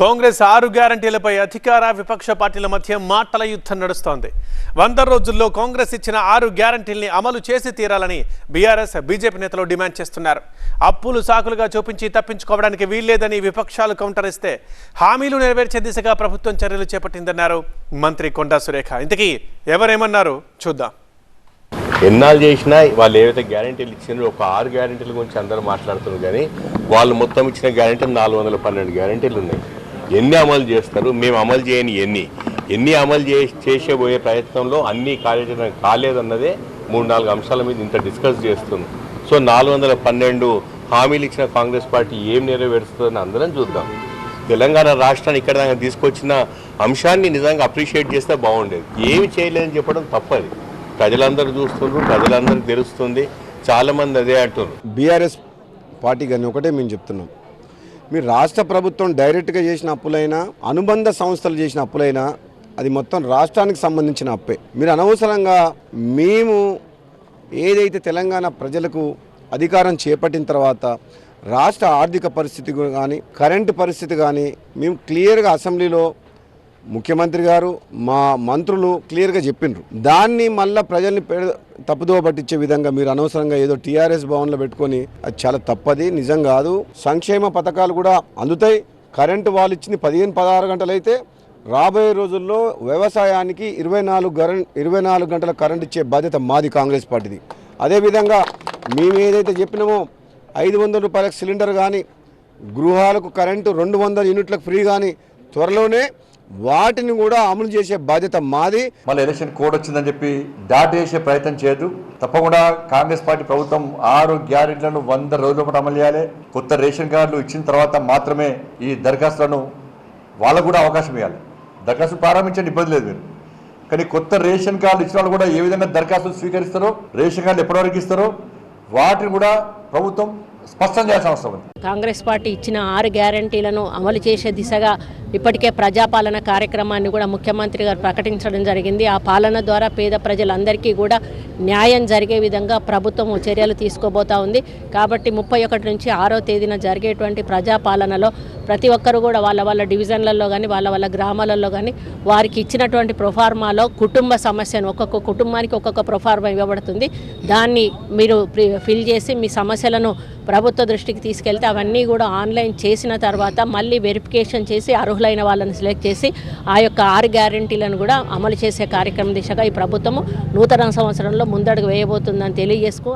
కాంగ్రెస్ ఆరు గ్యారంటీలపై అధికార విపక్ష పార్టీల మధ్య మాటల యుద్ధం నడుస్తోంది. వంద రోజుల్లో కాంగ్రెస్ ఇచ్చిన ఆరు గ్యారంటీల్ని అమలు చేసి తీరాలని బీఆర్ఎస్ బీజేపీ నేతలు డిమాండ్ చేస్తున్నారు. అప్పులు సాకులుగా చూపించి తప్పించుకోవడానికి వీల్లేదని విపక్షాలు కౌంటర్ ఇస్తే హామీలు నెరవేర్చే దిశగా ప్రభుత్వం చర్యలు చేపట్టిందన్నారు మంత్రి కొండా సురేఖ. ఇంతకీ ఎవరేమన్నారు? చూద్దాం. ఎన్నాళ్ళు చేసినా వాళ్ళు ఏవైతే గ్యారంటీలు ఇచ్చినారో ఒక ఆరు గ్యారంటీల గురించి అందరూ మాట్లాడుతున్నారు కానీ వాళ్ళు మొత్తం ఇచ్చిన గ్యారంటీ నాలుగు వందల పన్నెండు గ్యారంటీలు ఉన్నాయి. ఎన్ని అమలు చేస్తారు? మేము అమలు చేయని ఎన్ని? ఎన్ని అమలు చే చేసేబోయే ప్రయత్నంలో అన్నీ కార్యాచరణ కాలేదన్నదే మూడు నాలుగు అంశాల మీద ఇంత డిస్కస్ చేస్తుంది. సో నాలుగు వందల పన్నెండు హామీలు ఇచ్చిన కాంగ్రెస్ పార్టీ ఏం నెరవేరుస్తుందని అందరం చూద్దాం. తెలంగాణ రాష్ట్రాన్ని ఇక్కడ దాకా తీసుకొచ్చిన అంశాన్ని నిజంగా అప్రిషియేట్ చేస్తే బాగుండేది. ఏమి చేయలేదని చెప్పడం తప్పది. ప్రజలందరూ చూస్తున్నారు ప్రజలందరికీ తెలుస్తుంది. చాలామంది అదే అంటున్నారు. బీఆర్ఎస్ పార్టీ కానీ ఒకటే మేము చెప్తున్నాం. మీరు రాష్ట్ర ప్రభుత్వం డైరెక్ట్గా చేసిన అప్పులైనా అనుబంధ సంస్థలు చేసిన అప్పులైనా అది మొత్తం రాష్ట్రానికి సంబంధించిన అప్పే. మీరు అనవసరంగా మేము ఏదైతే తెలంగాణ ప్రజలకు అధికారం చేపట్టిన తర్వాత రాష్ట్ర ఆర్థిక పరిస్థితి కానీ కరెంటు పరిస్థితి కానీ మేము క్లియర్గా అసెంబ్లీలో ముఖ్యమంత్రి గారు మా మంత్రులు క్లియర్గా చెప్పిండ్రు. దాన్ని మళ్ళీ ప్రజల్ని తప్పుదోవ పట్టించే విధంగా మీరు అనవసరంగా ఏదో టీఆర్ఎస్ భవన్లో పెట్టుకొని అది చాలా తప్పది నిజం కాదు. సంక్షేమ పథకాలు కూడా అందుతాయి. కరెంటు వాళ్ళు ఇచ్చింది పదిహేను పదహారు గంటలైతే రాబోయే రోజుల్లో వ్యవసాయానికి ఇరవై నాలుగు గరం ఇరవై నాలుగు గంటల కరెంట్ ఇచ్చే బాధ్యత మాది కాంగ్రెస్ పార్టీది. అదేవిధంగా మేము ఏదైతే చెప్పినామో ఐదు వందల రూపాయలకు సిలిండర్ కానీ గృహాలకు కరెంటు రెండు వందల యూనిట్లకు ఫ్రీ కానీ త్వరలోనే వాటిని కూడా అమలు చేసే బాధ్యత మాది. మళ్ళీ ఎలక్షన్ కోడ్ వచ్చిందని చెప్పి దాటేసే ప్రయత్నం చేయదు తప్పకుండా కాంగ్రెస్ పార్టీ ప్రభుత్వం ఆరు గ్యారెంట్లను వంద రోజుల పాటు అమలు చేయాలి. కొత్త రేషన్ కార్డులు ఇచ్చిన తర్వాత మాత్రమే ఈ దరఖాస్తులను వాళ్ళకు కూడా అవకాశం ఇవ్వాలి. దరఖాస్తు ప్రారంభించండి ఇబ్బంది లేదు మీరు. కానీ కొత్త రేషన్ కార్డులు ఇచ్చిన వాళ్ళు కూడా ఏ విధంగా దరఖాస్తులు స్వీకరిస్తారో రేషన్ కార్డులు ఎప్పటివరకు ఇస్తారో వాటిని కూడా ప్రభుత్వం స్పష్టం చేయాల్సిన అవసరం ఉంది. కాంగ్రెస్ పార్టీ ఇచ్చిన ఆరు గ్యారంటీలను అమలు చేసే దిశగా ఇప్పటికే ప్రజాపాలన కార్యక్రమాన్ని కూడా ముఖ్యమంత్రి గారు ప్రకటించడం జరిగింది. ఆ పాలన ద్వారా పేద ప్రజలందరికీ కూడా న్యాయం జరిగే విధంగా ప్రభుత్వం చర్యలు తీసుకోబోతా ఉంది. కాబట్టి ముప్పై ఒకటి నుంచి ఆరో తేదీన జరిగేటువంటి ప్రజాపాలనలో ప్రతి ఒక్కరు కూడా వాళ్ళ వాళ్ళ డివిజన్లలో కానీ వాళ్ళ వాళ్ళ గ్రామాలలో కానీ వారికి ఇచ్చినటువంటి ప్రొఫార్మాలో కుటుంబ సమస్యను ఒక్కొక్క కుటుంబానికి ఒక్కొక్క ప్రొఫార్మా ఇవ్వబడుతుంది. దాన్ని మీరు ప్రి- ఫిల్ చేసి మీ సమస్యలను ప్రభుత్వ దృష్టికి తీసుకెళ్తే అవన్నీ కూడా ఆన్లైన్ చేసిన తర్వాత మళ్ళీ వెరిఫికేషన్ చేసి అర్హులైన వాళ్ళని సెలెక్ట్ చేసి ఆ యొక్క ఆరు గ్యారంటీలను కూడా అమలు చేసే కార్యక్రమం దిశగా ఈ ప్రభుత్వము నూతన సంవత్సరంలో ముందడుగు వేయబోతుందని తెలియజేసుకో.